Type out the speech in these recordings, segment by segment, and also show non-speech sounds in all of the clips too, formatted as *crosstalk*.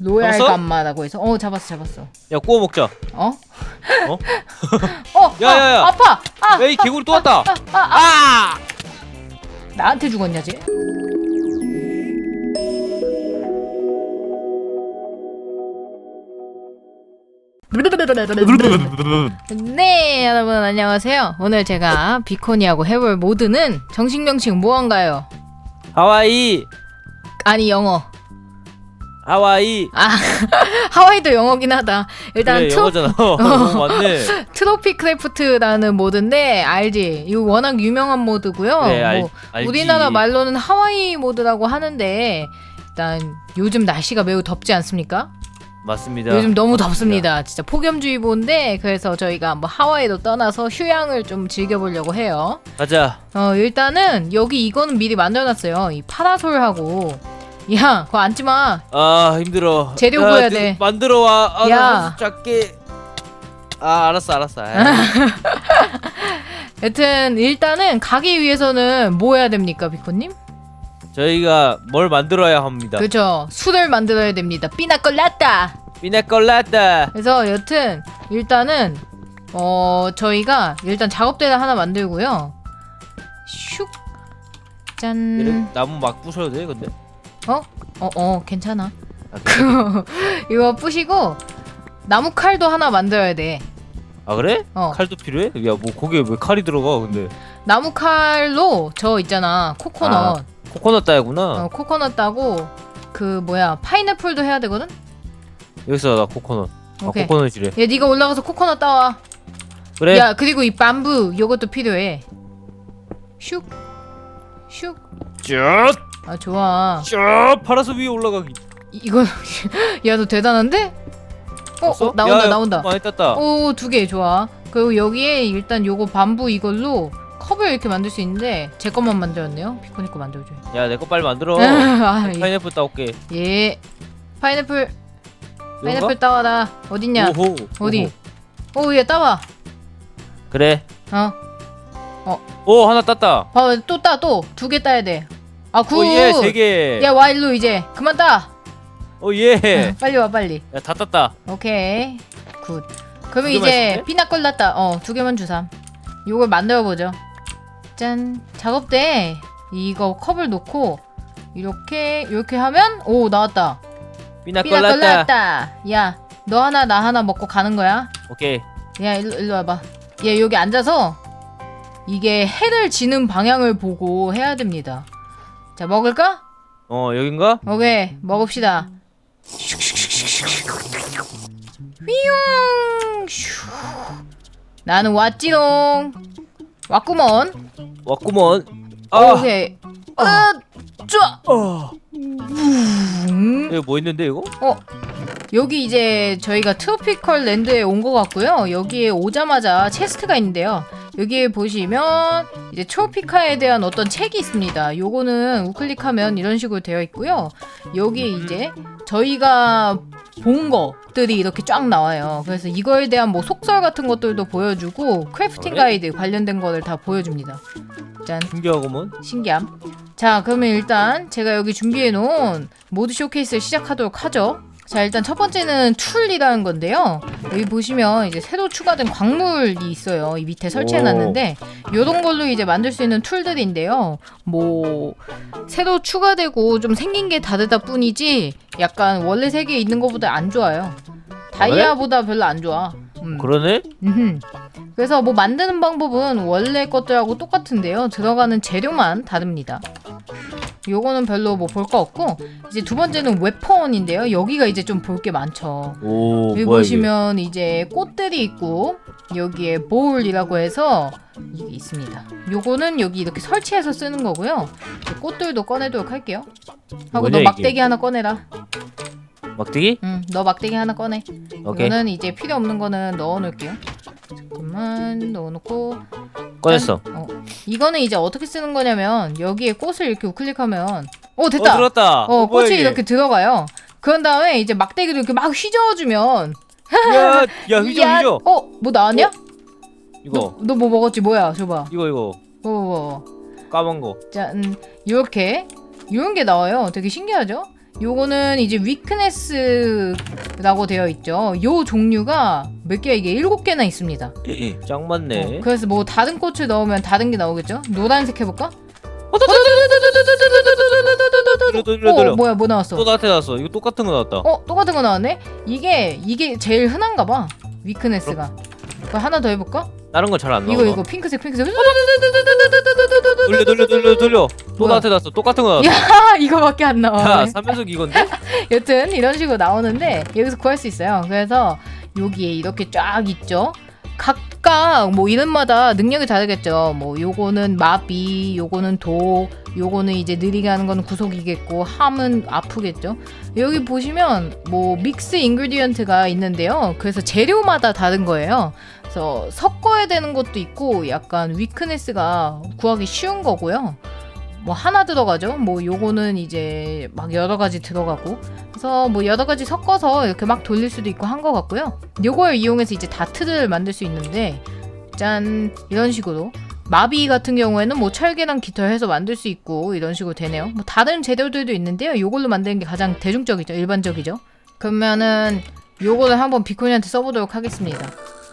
로얄 잡았어? 감마라고 해서 어 잡았어 잡았어 야 구워 먹자. 어? 어? *laughs* 어 야, 야, 야. 아, 아파 아 야이 개구리 또 왔다. 아, 아, 아! 나한테 죽었냐 쟤? 네 여러분 안녕하세요 오늘 제가 비코니하고 해볼 모드는 정식 명칭 뭐한가요? 하와이 아니 영어 하와이. 아 *laughs* 하와이도 영어긴 하다 일단 그래 트로, 영어잖아. *laughs* 어, 맞네. *laughs* 트로피 크래프트라는 모드인데 알지? 이거 워낙 유명한 모드고요 그래 알, 뭐 알지. 우리나라 말로는 하와이 모드라고 하는데 일단 요즘 날씨가 매우 덥지 않습니까? 맞습니다. 요즘 너무. 덥습니다. 진짜 폭염주의보인데 그래서 저희가 뭐 하와이로 떠나서 휴양을 좀 즐겨보려고 해요. 가자. 어 일단은 여기 이거는 미리 만들어놨어요. 이 파라솔하고 야 그거 앉지 마. 아 힘들어. 재료 야, 구해야 네, 돼. 만들어 와. 아, 야. 작게. 아 알았어 알았어. 아이. *laughs* 여튼 일단은 가기 위해서는 뭐 해야 됩니까 비코님? 저희가 뭘 만들어야 합니다. 그죠 술을 만들어야 됩니다. 피나col라따. 피나col라다. 그래서 여튼 일단은 어 저희가 일단 작업대를 하나 만들고요. 슉. 짠. 나무 막 부셔도 돼 근데? 어? 어, 어, 괜찮아. 아, *laughs* 그래? 이거 부시고 나무 칼도 하나 만들어야 돼. 아 그래? 어. 칼도 필요해? 야 뭐 거기에 왜 칼이 들어가 근데? 나무 칼로 저 있잖아. 코코넛. 아, 코코넛 따야구나. 어, 코코넛 따고 그 뭐야 파인애플도 해야 되거든. 여기서 나 코코넛. 오케이. 아 코코넛이래. 야, 네가 올라가서 코코넛 따와. 그래. 야, 그리고 이 밤부 요것도 필요해. 슉. 슉. 쭉. 아, 좋아. 쭉. 파라솔 위에 올라가기. 이- 이거 *laughs* 야, 너 대단한데? 어, 봤어? 어 나온다, 야, 야, 나온다. 많이 땄다. 오, 두 개 좋아. 그리고 여기에 일단 요거 밤부 이걸로 컵을 이렇게 만들 수 있는데 제 것만 만들었네요. 피코니 거 만들어줘요. 야 내 거 빨리 만들어. *laughs* 아, 예. 파인애플 따올게. 예. 파인애플? 파인애플 따와라. 어딨냐? 오호. 어디? 오호. 오, 얘 따와. 그래. 어, 오 하나 땄다. 봐, 또 따, 또 두 개 따야 돼. 아, 굿. 오예 세 개. 야, 와 일로 이제 그만 따. 오예. 빨리 와, 빨리. 야다 땄다. 오케이. 굿. 그러면 두 이제 있을게? 피나col라따 어, 두 개만 주삼. 요걸 만들어 보죠. 짠. 작업대 이거 컵을 놓고 이렇게 이렇게 하면 오, 나왔다. 피나col라다. 피나col라따. 야, 너 하나 나 하나 먹고 가는 거야. 오케이. 야, 일로 일로 와 봐. 얘 여기 앉아서 이게 해를 지는 방향을 보고 해야 됩니다. 자, 먹을까? 어 여긴가? 오케이, 먹읍시다. 휘용. 슈. 나는 왔지롱. 왔구먼. 왔구먼. 아. 오케이. 아, 쫙. 어. 음. 여기 뭐 있는데 이거? 어. 여기 이제 저희가 트로피컬 랜드에 온 것 같고요. 여기에 오자마자 체스트가 있는데요. 여기에 보시면 이제 트로피카에 대한 어떤 책이 있습니다. 요거는 우클릭하면 이런 식으로 되어 있고요. 여기에 이제 저희가 본 것들이 이렇게 쫙 나와요. 그래서 이거에 대한 뭐 속설 같은 것들도 보여주고 크래프팅 그래? 가이드 관련된 거를 다 보여줍니다. 짠. 신기하구먼. 신기함. 자, 그러면 일단 제가 여기 준비해 놓은 모드 쇼케이스를 시작하도록 하죠. 자, 일단 첫 번째는 툴이라는 건데요. 여기 보시면 이제 새로 추가된 광물이 있어요. 이 밑에 설치해 놨는데 요런 걸로 이제 만들 수 있는 툴들인데요. 뭐 새로 추가되고 좀 생긴 게 다르다 뿐이지 약간 원래 세계에 있는 것보다 안 좋아요. 다이아보다 별로 안 좋아. 음. 그러네? 그래서 뭐 만드는 방법은 원래 것들하고 똑같은데요. 들어가는 재료만 다릅니다. 요거는 별로 뭐 볼 거 없고 이제 두 번째는 웨펀인데요. 여기가 이제 좀 볼 게 많죠. 오 여기 뭐야 보시면 이제 꽃들이 있고 여기에 볼이라고 해서 이게 있습니다. 요거는 여기 이렇게 설치해서 쓰는 거고요. 꽃들도 꺼내도록 할게요. 하고 뭐냐, 너 이게? 막대기 하나 꺼내라. 막대기? 응, 너 막대기 하나 꺼내. 오케이. 이거는 이제 필요 없는 거는 넣어놓을게요. 잠깐만 넣어놓고 꺼냈어. 어, 이거는 이제 어떻게 쓰는 거냐면 여기에 꽃을 이렇게 우클릭하면 오어 됐다. 들었다. 어, 어, 뭐야, 꽃이 이게? 이렇게 들어가요. 그런 다음에 이제 막대기로 이렇게 막 휘저어주면 야, 야 휘저 야, 휘저. 어, 뭐 나왔냐? 이거 너 뭐 먹었지? 뭐야? 줘봐. 이거 이거 어, 어, 어. 까만 거. 자, 음, 이렇게 이런 게 나와요. 되게 신기하죠? 요거는 이제 위크네스라고 되어 있죠. 요 종류가 몇 개야 이게 일곱 개나 있습니다. 짱 많네. 어, 그래서 뭐 다른 꽃을 넣으면 다른 게 나오겠죠? 노란색 해볼까? 돌려 돌려 어. 뭐야 뭐 나왔어? 또 나한테 나왔어. 이거 똑같은 거 나왔다. 어 똑같은 거 나왔네? 이게 이게 제일 흔한가 봐. 위크네스가. 그럼 하나 더 해볼까? 다른 건 잘 안 나와. 이거 이거 핑크색 핑크색. 돌려 돌려 돌려 돌려. 또 뭐야? 나한테 나왔어. 똑같은 거. 야 이거밖에 안 나와. 야, 삼연속 이건데? 여튼 이런 식으로 나오는데 여기서 구할 수 있어요. 그래서 여기에 이렇게 쫙 있죠. 각각 뭐 이름마다 능력이 다르겠죠. 뭐 요거는 마비, 요거는 독, 요거는 이제 느리게 하는 거는 구속이겠고 함은 아프겠죠. 여기 보시면 뭐 믹스 인그리디언트가 있는데요. 그래서 재료마다 다른 거예요. 그래서 섞어야 되는 것도 있고 약간 위크네스가 구하기 쉬운 거고요. 뭐 하나 들어가죠. 뭐 요거는 이제 막 여러 가지 들어가고 그래서 뭐 여러 가지 섞어서 이렇게 막 돌릴 수도 있고 한 것 같고요. 요걸 이용해서 이제 다트를 만들 수 있는데 짠 이런 식으로 마비 같은 경우에는 뭐 철계랑 깃털 해서 만들 수 있고 이런 식으로 되네요. 뭐 다른 재료들도 있는데요. 요걸로 만드는 게 가장 대중적이죠. 일반적이죠. 그러면은 요거를 한번 비코니한테 써보도록 하겠습니다.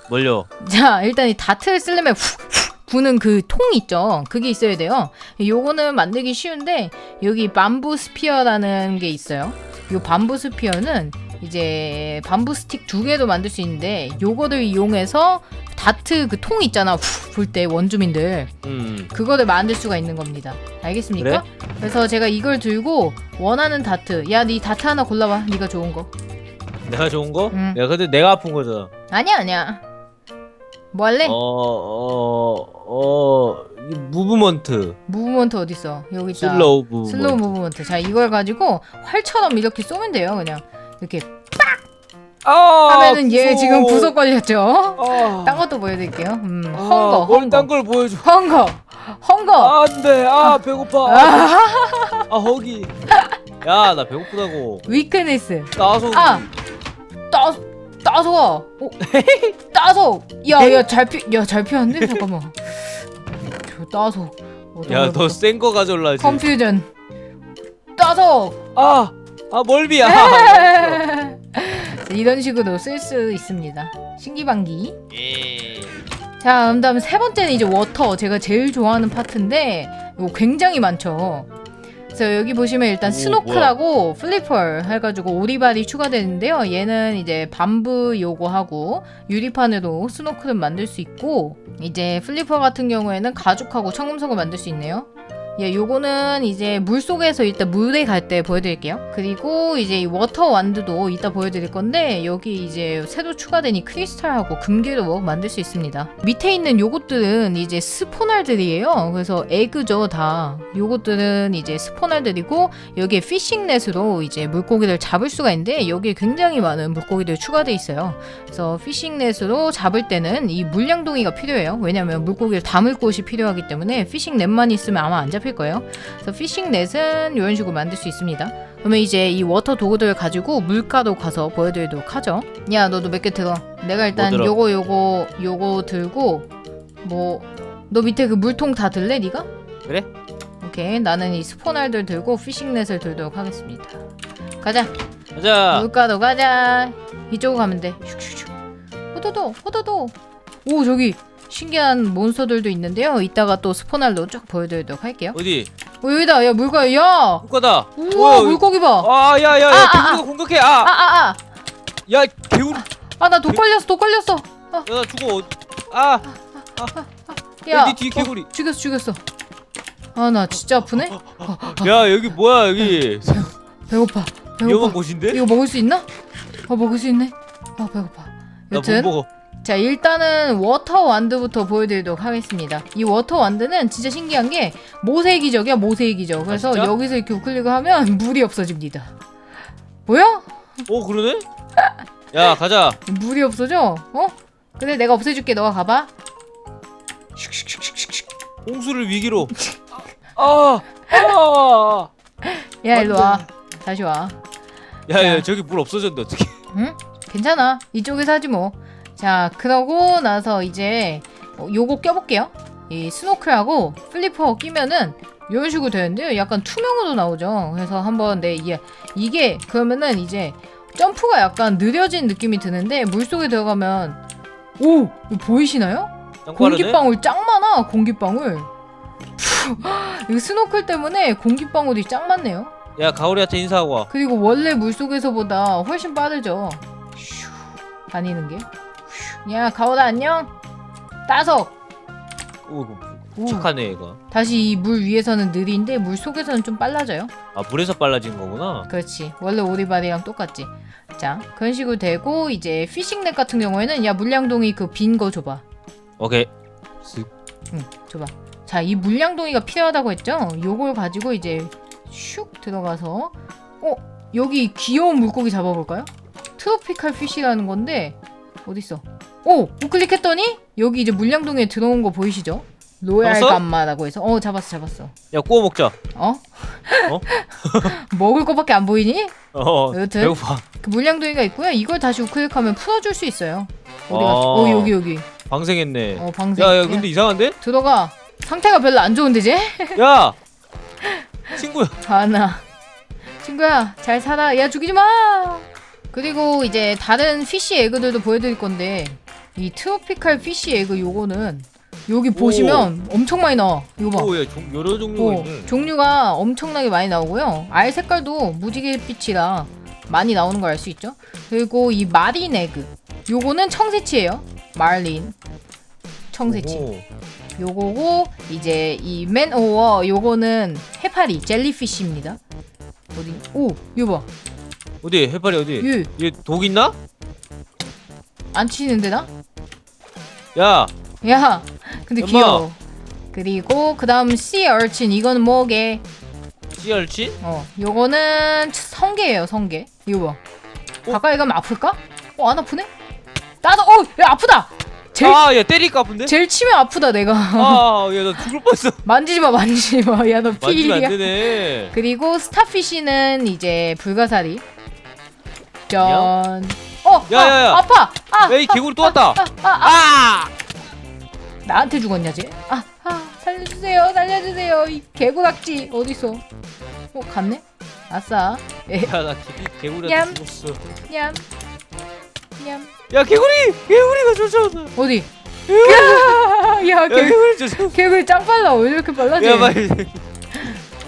뭘요? 자, 일단 이 다트를 쓰려면 훅, 훅 부는 그 통 있죠. 그게 있어야 돼요. 요거는 만들기 쉬운데 여기 밤부 스피어라는 게 있어요. 요 밤부 스피어는 이제 밤부 스틱 두 개도 만들 수 있는데 요거를 이용해서 다트 그 통 있잖아. 훅불 때 원주민들 음. 그거를 만들 수가 있는 겁니다. 알겠습니까? 그래? 서 제가 이걸 들고 원하는 다트. 야, 네 다트 하나 골라봐. 네가 좋은 거. 내가 좋은 거? 응. 야, 근데 내가 아픈 거잖아. 아니야, 아니야. 뭐 할래? 어, 어, 어, 이 무브먼트. 무브먼트 어디 있어? 여기 있다. 슬로우 무브먼트. 슬로우 무브먼트. 자, 이걸 가지고 활처럼 이렇게 쏘면 돼요. 그냥 이렇게 아, 하면은 얘 무서워. 지금 구석 걸렸죠. 아, 딴 것도 보여드릴게요. 음, 아, 헝거, 뭘 헝거, 딴걸 보여줘. 헝거, 헝거. 아, 안 돼. 아, 배고파. 아, 아, 허기. 야, 나 배고프다고. 위크네스. 나와서. 아, 따, 따서 와. 어, *laughs* 따서. 야, 야, 잘 피, 야, 잘 피하는데 잠깐만. 저 따서. 야, 너 센 거 가져올라지. 컨퓨전. 따서. 아, 아, 멀비야. *laughs* 이런 식으로 쓸 수 있습니다. 신기방기. 예. 자, 그럼 다음 세 번째는 이제 워터. 제가 제일 좋아하는 파트인데 이거 굉장히 많죠. 그래서 여기 보시면 일단 오, 스노클하고 플리퍼 해가지고 오리발이 추가되는데요. 얘는 이제 밤부 요거 하고 유리판으로 스노클을 만들 수 있고 이제 플리퍼 같은 경우에는 가죽하고 청금석을 만들 수 있네요. 예, 요거는 이제 물 속에서 일단 물에 갈 때 보여드릴게요. 그리고 이제 이 워터 완드도 이따 보여드릴 건데 여기 이제 새로 추가된 이 크리스탈하고 금괴로 만들 수 있습니다. 밑에 있는 요것들은 이제 스포날들이에요. 그래서 에그죠 다. 요것들은 이제 스포날들이고 여기에 피싱넷으로 이제 물고기를 잡을 수가 있는데 여기에 굉장히 많은 물고기들이 추가돼 있어요. 그래서 피싱넷으로 잡을 때는 이 물량동이가 필요해요. 왜냐하면 물고기를 담을 곳이 필요하기 때문에 피싱넷만 있으면 아마 안 잡힐 거예요. 그래서 피싱넷은 이런 식으로 만들 수 있습니다. 그러면 이제 이 워터 도구들을 가지고 물가로 가서 보여드리도록 하죠. 야 너도 몇 개 들어. 내가 일단 뭐 들어? 요거 요거 요거 들고 뭐 너 밑에 그 물통 다 들래 네가? 그래? 오케이 나는 이 스포날들 들고 피싱넷을 들도록 하겠습니다. 가자. 가자. 물가로 가자. 이쪽으로 가면 돼. 슉슉슉. 호도도, 호도도. 오 저기 신기한 몬스터들도 있는데요. 이따가 또 스포날로 쫙 보여드리도록 할게요. 어디? 어 여기다. 야 물가. 야. 물가다. 우와 뭐야, 물고기 봐. 아, 야, 야, 야, 아, 아, 개구리가 공격해. 아, 아 아 아. 야, 개구리. 아 나독 걸렸어. 독 걸렸어. 야, 나 죽어. 아, 야. 야, 네 뒤에 개구리. 어, 죽였어 죽였어. 아 나 진짜 아프네. 야, 여기 뭐야, 여기. 배고파. 위험한 배고파. 곳인데? 이거 먹을 수 있나? 어 먹을 수 있네. 아 배고파. 나못 여튼 먹어. 자 일단은 워터 완드부터 보여드리도록 하겠습니다. 이 워터 완드는 진짜 신기한 게 모세의 기적이야 모세의 기적. 그래서 아, 진짜? 여기서 이렇게 우클릭을 하면 *laughs* 물이 없어집니다. 뭐야? 어, 그러네? 야, 가자. 물이 없어져? 어? 그래 내가 없애줄게 너가 가봐. 홍수를 위기로. *laughs* 아, 아. 야 일로 와. 다시 와. 야, 야, 저기 물 없어졌는데 어떻게? 응? 괜찮아. 이쪽에서 하지 뭐. 자 그러고 나서 이제 어, 요거 껴볼게요. 이 스노클하고 플리퍼 끼면은 이런 식으로 되는데요. 약간 투명으로 나오죠. 그래서 한번 내 이게 이게 그러면은 이제 점프가 약간 느려진 느낌이 드는데 물 속에 들어가면 오 보이시나요? 공기방울 짱 많아 공기방울. 푸, *gasps* 이거 스노클 때문에 공기방울이 짱 많네요. 야 가오리한테 인사하고 와. 그리고 원래 물 속에서보다 훨씬 빠르죠. 슈, 다니는 게. 슈. 야 가오다 안녕. 따석. 오 이거 오. 착하네 얘가. 다시 이 물 위에서는 느린데 물 속에서는 좀 빨라져요. 아 물에서 빨라진 거구나. 그렇지. 원래 오리발이랑 똑같지. 자 그런 식으로 되고 이제 피싱넷 같은 경우에는 야 물량동이 그 빈 거 줘봐. 오케이. 쓱. 응 줘봐. 자 이 물량동이가 필요하다고 했죠. 요걸 가지고 이제 슉 들어가서 어 여기 귀여운 물고기 잡아볼까요? 트로피칼 피쉬라는 건데 어딨어? 오 우클릭했더니 여기 이제 물량동에 들어온 거 보이시죠? 로얄 잡았어? 감마라고 해서 어 잡았어 잡았어. 야 구워 먹자. 어? 어? *laughs* 먹을 거밖에 안 보이니? 어. 여튼. 배고파. 그 물량동이가 있고요. 이걸 다시 우클릭하면 풀어줄 수 있어요. 어디 갔어? 아. 어 여기 여기. 방생했네. 어 방생. 야야 근데 이상한데? 들어가. 상태가 별로 안 좋은데 쟤? *laughs* 야 친구야. 하나. 친구야 잘 살아. 야 죽이지 마. 그리고 이제 다른 피쉬 에그들도 보여드릴 건데 이 트로피칼 피쉬 에그 요거는 여기 보시면 엄청 많이 나와. 이거 봐. 오야 여러 종류가 어, 있네. 종류가 엄청나게 많이 나오고요. 알 색깔도 무지개 빛이라 많이 나오는 걸 알 수 있죠. 그리고 이 마린 에그. 요거는 청새치예요. 말린. 청새치. 오. 요거고 이제 이 맨오어 요거는 해파리 젤리피쉬입니다. 어디? 오, 이거 봐. 어디 해파리 어디? 얘얘독 있나? 안 치는데 나? 야 야, 근데 엄마. 귀여워. 그리고 그다음 씨 얼친 이거는 뭐게? 씨알치? 어, 요거는 성게예요, 성게. 이거 봐. 어? 가까이 가면 아플까? 어, 안 아프네? 나도 어, 야 아프다. 제일 아야 때릴까 아픈데? 제일 치면 아프다 내가. 아야 나 죽을 뻔했어. *laughs* 만지지 마, 만지지 마. 야, 너 만지면 피일이야. 안 되네. 그리고 스타피쉬는 이제 불가사리. 짠. 어, 야, 아, 야, 야. 아파. 아, 야 이 개구리 또 왔다. 아, 아, 아. 아! 나한테 죽었냐 쟤? 아, 아, 살려주세요, 살려주세요. 이 개구락지 어디 있어? 어, 갔네. 아싸. 에, 야 나 개구리한테 얌. 죽었어. 냠, 냠. 야 개구리! 개구리가 쫓아온다. 어디? 야, 야, 야 개, 개구리 쫓아온다. 개구리 짱 빨라. 왜 이렇게 빨라지? 야 빨리.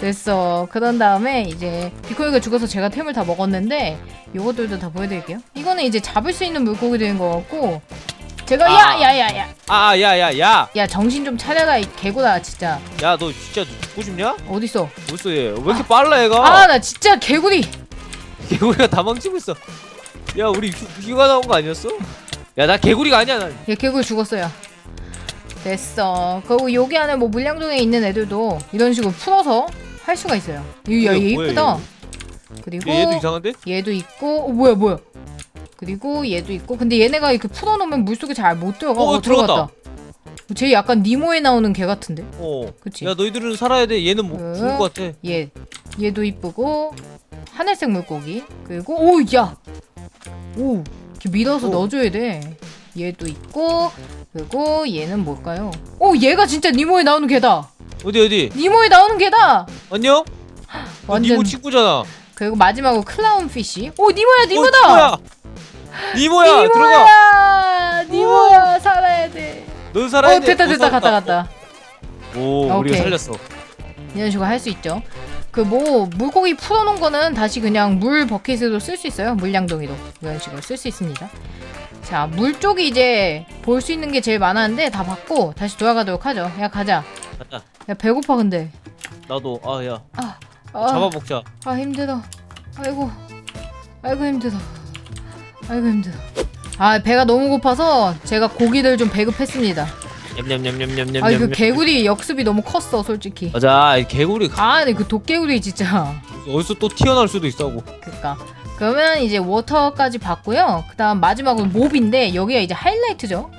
됐어. 그런 다음에 이제 비코이가 죽어서 제가 템을 다 먹었는데 요것들도 다 보여드릴게요. 이거는 이제 잡을 수 있는 물고기들인 것 같고 제가 아. 야야야야 아 야 야 야. 야 정신 좀 차려라 이 개구나 진짜 야 너 진짜 너 죽고 싶냐? 어딨어? 벌써 얘. 왜 이렇게 빨라 얘가? 아 나 진짜 개구리 개구리가 다 망치고 있어. 야 우리 휴, 휴가 나온 거 아니었어? 야 나 개구리가 아니야 난. 얘 개구리 죽었어요. 됐어. 그리고 여기 안에 뭐 물량동에 있는 애들도 이런 식으로 풀어서 할 수가 있어요. 이- 야, 뭐야, 얘 뭐야, 이쁘다. 그리고 얘, 얘도 이상한데? 얘도 있고, 어, 뭐야, 뭐야. 그리고 얘도 있고, 근데 얘네가 이렇게 풀어놓으면 물속에 잘 못 들어가. 어, 어, 들어갔다. 쟤 약간 니모에 나오는 개 같은데? 어. 그치? 야 너희들은 살아야 돼. 얘는 뭐 응. 죽을 것 같아. 얘, 얘도 이쁘고, 하늘색 물고기. 그리고, 오, 야! 오, 이렇게 밀어서 오. 넣어줘야 돼. 얘도 있고, 그리고 얘는 뭘까요? 오, 얘가 진짜 니모에 나오는 개다! 어디 어디? 니모에 나오는 개다! 안녕? 너 완전- 니모 친구잖아. 그리고 마지막으로 클라운 피쉬. 오, 니모야, 어, 니모다! 니모야. 니모야 들어가. 니모야! 살아야 돼. 넌 살아야 어, 돼. 됐다, 너 됐다. 갔다, 갔다. 오 오케이. 우리가 살렸어. 이런 식으로 할 수 있죠. 그 뭐 물고기 풀어놓은 거는 다시 그냥 물 버킷으로 쓸 수 있어요. 물량동이로 이런 식으로 쓸 수 있습니다. 자, 물 쪽이 이제 볼 수 있는 게 제일 많았는데 다 받고 다시 돌아가도록 하죠. 야 가자. 가자. 야 배고파 근데. 나도 아야 아, 잡아먹자. 아 힘들어. 아이고, 아이고 힘들어. 아이고 힘들어. 아 배가 너무 고파서 제가 고기들 좀 배급했습니다. 냠냠냠냠냠냠. 아 그 개구리 역습이 너무 컸어 솔직히. 맞아 이 개구리 가- 아, 근데 그 도개구리 진짜. 어디서 또 튀어나올 수도 있다고. 그니까 그러면 이제 워터까지 봤고요. 그다음 마지막은 몹인데 여기가 이제 하이라이트죠.